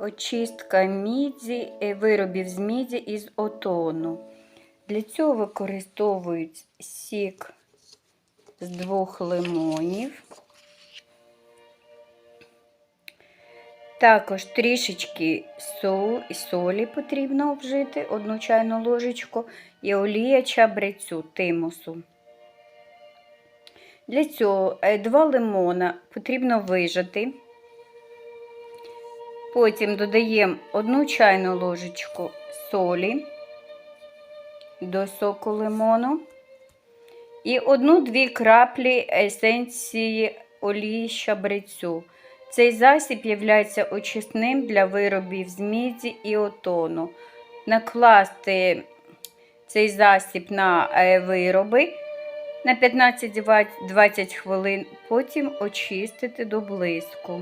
очистка міді, е, виробів з міді із отону. Для цього використовують сік з двох лимонів. Також трішечки солі потрібно вжити, одну чайну ложечку, і олія чабрецю тимусу. Для цього е, два лимона потрібно вижати. Потім додаємо одну чайну ложечку солі до соку лимону і одну-дві краплі есенції олії щабрецю. Цей засіб є очисним для виробів з міді і отону. Накласти цей засіб на е, вироби на 15-20 хвилин, потім очистити до блиску.